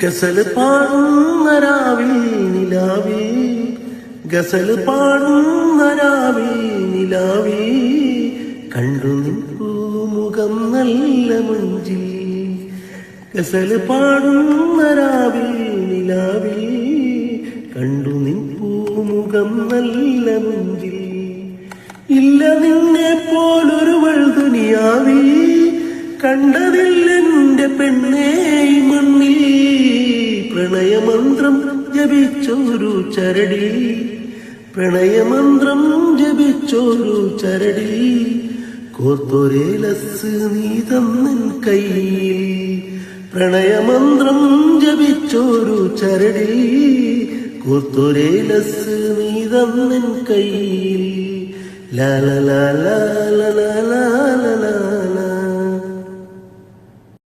ഗസൽ പാടുന്ന രാവിൽ നിലാവി ഗസൽ പാടുന്ന രാവിൽ നിലാവി കണ്ടു നിൽക്കുമുഖം മുഖം നല്ല മഞ്ചിൽ. ഗസൽ പാടുന്ന രാവിൽ നിലാവി കണ്ടു നിൽക്കുമുഖം മുഖം നല്ല മഞ്ചിൽ. ഇല്ല നിന്നെ പോലൊരു വഴുതുനിയാവി കണ്ടതില്ലെന്റെ പ്രണയമന്ത്രം ജപിച്ചോരു ചരടി. പ്രണയമന്ത്രം ജപിച്ചോരു ചരടി. കോർത്തൊരേലസ് നീ തന്നൻ കൈ പ്രണയമന്ത്രം ജപിച്ചോരു ചരടി. കോർത്തൊരേലസ് നീ തന്നൻ കൈ ലാല ലാല ലാല